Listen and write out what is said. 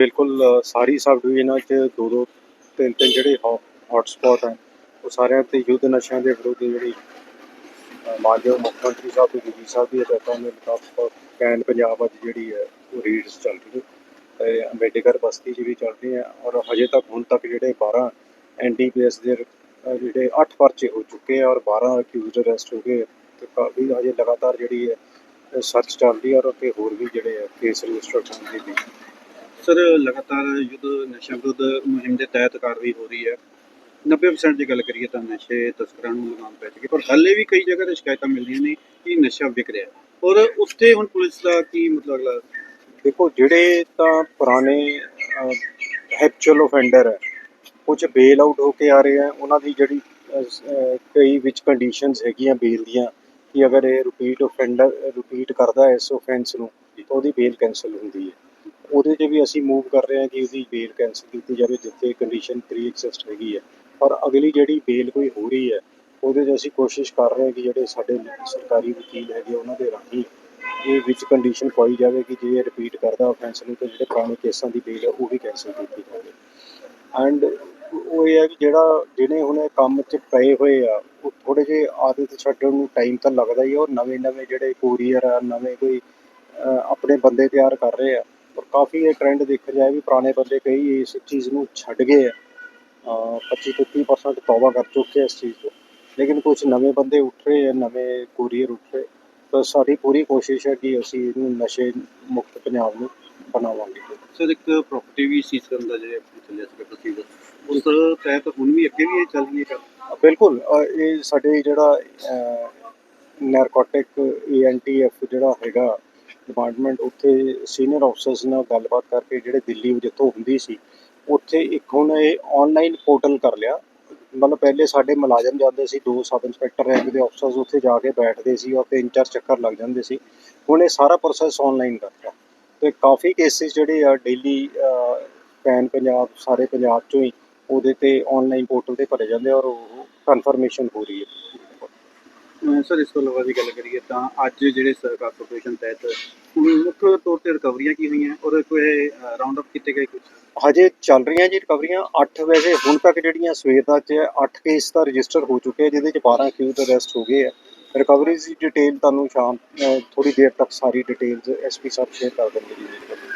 ਬਿਲਕੁਲ ਸਾਰੀ ਸਬ ਡਿਵੀਜ਼ਨਾਂ 'ਚ ਦੋ ਦੋ ਤਿੰਨ ਤਿੰਨ ਜਿਹੜੇ ਹੌਟ ਸਪੌਟ ਹੈ ਉਹ ਸਾਰਿਆਂ ਤੇ ਯੁੱਧ ਨਸ਼ਿਆਂ ਦੇ ਵਿਰੁੱਧ ਜਿਹੜੀ ਮਾਨਯੋਗ ਮੁੱਖ ਮੰਤਰੀ ਸਾਹਿਬ ਤੇ ਡੀਜੀ ਸਾਹਿਬ ਦੀ ਹਦਾਇਤਾਂ ਦੇ ਮੁਤਾਬਕ ਕੈਨ ਪੰਜਾਬ ਅੱਜ ਜਿਹੜੀ ਹੈ, ਉਹ ਰੀਡਸ ਚੱਲ ਰਹੀ ਹੈ। ਤੇ ਅੰਬੇਡਕਰ ਬਸਤੀ 'ਚ ਵੀ ਚੱਲ ਰਹੀ ਹੈ ਔਰ ਹਜੇ ਤੱਕ ਹੁਣ ਤੱਕ ਜਿਹੜੇ 12 ਐਨਡੀਪੀਐਸ ਦੇ ਜਿਹੜੇ 8 ਪਰਚੇ ਹੋ ਚੁੱਕੇ ਆ ਔਰ 12 ਅਕਿਊਜ਼ਡ ਅਰੈਸਟ ਹੋ ਗਏ ਤੇ ਕਾਫੀ ਹਜੇ ਲਗਾਤਾਰ ਜਿਹੜੀ ਹੈ ਸਰਚ ਚੱਲ ਰਹੀ ਹੈ ਔਰ ਉੱਤੇ ਹੋਰ ਵੀ ਜਿਹੜੇ ਹੈ ਕੇਸ ਰਜਿਸਟਰ ਹੋਣ ਦੀ ਵੀ। ਸਰ, ਲਗਾਤਾਰ ਯੁੱਧ, ਨਸ਼ਾ ਵਿਰੁੱਧ ਮੁਹਿੰਮ ਦੇ ਤਹਿਤ ਕਾਰਵਾਈ ਹੋ ਰਹੀ ਹੈ। 90% ਦੀ ਗੱਲ ਕਰੀਏ ਤਾਂ ਨਸ਼ੇ ਤਸਕਰਾਂ ਨੂੰ ਲਗਾਮ ਪੈ ਚੁੱਕੀ ਪਰ ਹਾਲੇ ਵੀ ਕਈ ਜਗ੍ਹਾ ਤੇ ਸ਼ਿਕਾਇਤਾਂ ਮਿਲਦੀਆਂ ਨੇ ਕਿ ਨਸ਼ਾ ਵਿਕ ਰਿਹਾ ਔਰ ਉੱਥੇ ਹੁਣ ਪੁਲਿਸ ਦਾ ਕੀ ਮਤਲਬ ਅਗਲਾ? ਦੇਖੋ, ਜਿਹੜੇ ਤਾਂ ਪੁਰਾਣੇ ਹੈਪਚੁਅਲ ਆਫੈਂਡਰ ਹੈ ਕੁਝ ਬੇਲ ਆਊਟ ਹੋ ਕੇ ਆ ਰਹੇ ਆ ਉਹਨਾਂ ਦੀ ਜਿਹੜੀ ਕਈ ਵਿੱਚ ਕੰਡੀਸ਼ਨਸ ਹੈਗੀਆਂ ਬੇਲ ਦੀਆਂ ਕਿ ਅਗਰ ਇਹ ਰਿਪੀਟ ਆਫੈਂਡਰ ਰਿਪੀਟ ਕਰਦਾ ਇਸ ਆਫੈਂਸ ਨੂੰ, ਤਾਂ ਉਹਦੀ ਬੇਲ ਕੈਨਸਲ ਹੁੰਦੀ ਹੈ। ਉਹਦੇ 'ਚ ਵੀ ਅਸੀਂ ਮੂਵ ਕਰ ਰਹੇ ਹਾਂ ਕਿ ਉਹਦੀ ਬੇਲ ਕੈਂਸਲ ਕੀਤੀ ਜਾਵੇ, ਜਿੱਥੇ ਕੰਡੀਸ਼ਨ ਪ੍ਰੀ ਐਗਜ਼ਿਸਟ ਹੈਗੀ ਹੈ। ਪਰ ਅਗਲੀ ਜਿਹੜੀ ਬੇਲ ਕੋਈ ਹੋ ਰਹੀ ਹੈ, ਉਹਦੇ 'ਚ ਅਸੀਂ ਕੋਸ਼ਿਸ਼ ਕਰ ਰਹੇ ਹਾਂ ਕਿ ਜਿਹੜੇ ਸਾਡੇ ਸਰਕਾਰੀ ਵਕੀਲ ਹੈਗੇ ਉਹਨਾਂ ਦੇ ਰਾਹੀਂ ਇਹ ਵਿੱਚ ਕੰਡੀਸ਼ਨ ਪਾਈ ਜਾਵੇ ਕਿ ਜੇ ਇਹ ਰਿਪੀਟ ਕਰਦਾ ਆਫੈਂਸ ਨੂੰ ਤਾਂ ਜਿਹੜੇ ਪੁਰਾਣੇ ਕੇਸਾਂ ਦੀ ਬੇਲ ਹੈ, ਉਹ ਵੀ ਕੈਂਸਲ ਕੀਤੀ ਜਾਵੇ। ਐਂਡ ਉਹ ਇਹ ਹੈ ਕਿ ਜਿਹੜਾ, ਜਿਹਨੇ ਹੁਣ ਇਹ ਕੰਮ 'ਚ ਪਏ ਹੋਏ ਆ, ਉਹ ਥੋੜੇ ਜਿਹੇ ਆਦਤ ਛੱਡਣ ਨੂੰ ਟਾਈਮ ਤਾਂ ਲੱਗਦਾ ਹੀ ਆ ਔਰ ਨਵੇਂ ਨਵੇਂ ਜਿਹੜੇ ਕੋਰੀਅਰ ਆ, ਨਵੇਂ ਕੋਈ ਆਪਣੇ ਬੰਦੇ ਤਿਆਰ ਕਰ ਰਹੇ ਆ ਔਰ ਕਾਫੀ ਇਹ ਟ੍ਰੈਂਡ ਦੇਖਿਆ ਜਾਏ ਵੀ ਪੁਰਾਣੇ ਬੰਦੇ ਕਈ ਇਸ ਚੀਜ਼ ਨੂੰ ਛੱਡ ਗਏ ਆ। ਅਹ, 25 ਤੋਂ 30% ਤੌਬਾ ਕਰ ਚੁੱਕੇ ਇਸ ਚੀਜ਼ ਤੋਂ। ਲੇਕਿਨ ਕੁਝ ਨਵੇਂ ਬੰਦੇ ਉੱਠ ਰਹੇ ਆ ਨਵੇਂ ਕੋਰੀਅਰ ਉੱਠ ਰਹੇ। ਤਾਂ ਸਾਡੀ ਪੂਰੀ ਕੋਸ਼ਿਸ਼ ਹੈ ਕਿ ਅਸੀਂ ਇਹਨੂੰ ਨਸ਼ੇ ਮੁਕਤ ਪੰਜਾਬ ਨੂੰ ਬਣਾਵਾਂਗੇ ਸਰ ਇੱਕ ਪ੍ਰਾਪਰਟੀ ਵੀ ਸੀਜ਼ ਕਰਨ ਦਾ ਜਿਹੜੇ ਚੱਲਿਆ ਸੀ ਪ੍ਰੋਸੀਜਰ ਉਸ ਤਹਿਤ ਹੁਣ ਵੀ ਅੱਗੇ ਵੀ ਇਹ ਚੱਲ ਰਹੀ ਹੈ ਬਿਲਕੁਲ ਇਹ ਸਾਡੇ ਜਿਹੜਾ ਨੈਰਕੋਟਿਕ ਏਐਨਟੀਐਫ ਜਿਹੜਾ ਹੈਗਾ ਡਿਪਾਰਟਮੈਂਟ ਉੱਥੇ ਸੀਨੀਅਰ ਅਫਸਰਸ ਨਾਲ ਗੱਲਬਾਤ ਕਰਕੇ ਜਿਹੜੇ ਦਿੱਲੀ ਜਿੱਥੋਂ ਹੁੰਦੀ ਸੀ, ਉੱਥੇ ਇੱਕ ਹੁਣ ਇਹ ਆਨਲਾਈਨ ਪੋਰਟਲ ਕਰ ਲਿਆ। ਮਤਲਬ ਪਹਿਲੇ ਸਾਡੇ ਮੁਲਾਜ਼ਮ ਜਾਂਦੇ ਸੀ, ਦੋ ਸਬ ਇੰਸਪੈਕਟਰ ਰੈਂਕ ਦੇ ਅਫਸਰਸ ਉੱਥੇ ਜਾ ਕੇ ਬੈਠਦੇ ਸੀ ਔਰ ਤਿੰਨ ਚਾਰ ਚੱਕਰ ਲੱਗ ਜਾਂਦੇ ਸੀ। ਹੁਣ ਇਹ ਸਾਰਾ ਪ੍ਰੋਸੈਸ ਆਨਲਾਈਨ ਕਰਤਾ ਤੇ ਕਾਫੀ ਕੇਸਿਸ ਜਿਹੜੇ ਆ ਡੇਲੀ ਪੈਨ ਪੰਜਾਬ, ਸਾਰੇ ਪੰਜਾਬ ਚੋਂ ਹੀ ਉਹਦੇ ਤੇ ਆਨਲਾਈਨ ਪੋਰਟਲ ਤੇ ਭਰੇ ਜਾਂਦੇ ਆ ਔਰ ਉਹ ਕਨਫਰਮੇਸ਼ਨ ਹੋ ਰਹੀ ਹੈ। ਸਰ, ਇਸ ਤੋਂ ਇਲਾਵਾ ਦੀ ਗੱਲ ਕਰੀਏ ਤਾਂ ਅੱਜ ਜਿਹੜੇ ਸਰਕਾਰ ਕਾਰਪੋਰੇਸ਼ਨ ਤਹਿਤ ਮੁੱਖ ਤੌਰ ਤੇ ਰਿਕਵਰੀਆਂ ਕੀ ਹੋਈਆਂ? ਔਰ ਕੋਈ ਰਾਉਂਡ ਅਪ ਕੀਤੇ ਗਏ ਕੁਝ ਹਜੇ ਚੱਲ ਰਹੀਆਂ ਜੀ ਰਿਕਵਰੀਆਂ। 8 ਵੈਸੇ ਹੁਣ ਤੱਕ ਜਿਹੜੀਆਂ ਸਵੇਰ ਦਾ ਚ 8 ਕੇਸ ਤਾਂ ਰਜਿਸਟਰ ਹੋ ਚੁੱਕੇ ਜਿਹਦੇ ਚ 12 ਅਕਿਊਟ ਅਰੈਸਟ ਹੋ ਗਏ ਆ। ਰਿਕਵਰੀਜ਼ ਦੀ ਡਿਟੇਲ ਤੁਹਾਨੂੰ ਸ਼ਾਮ ਥੋੜੀ ਦੇਰ ਤੱਕ ਸਾਰੀ ਡਿਟੇਲਸ ਐਸਪੀ ਸਾਹਿਬ ਸ਼ੇਅਰ ਕਰ ਦੇਣਗੇ ਜੀ।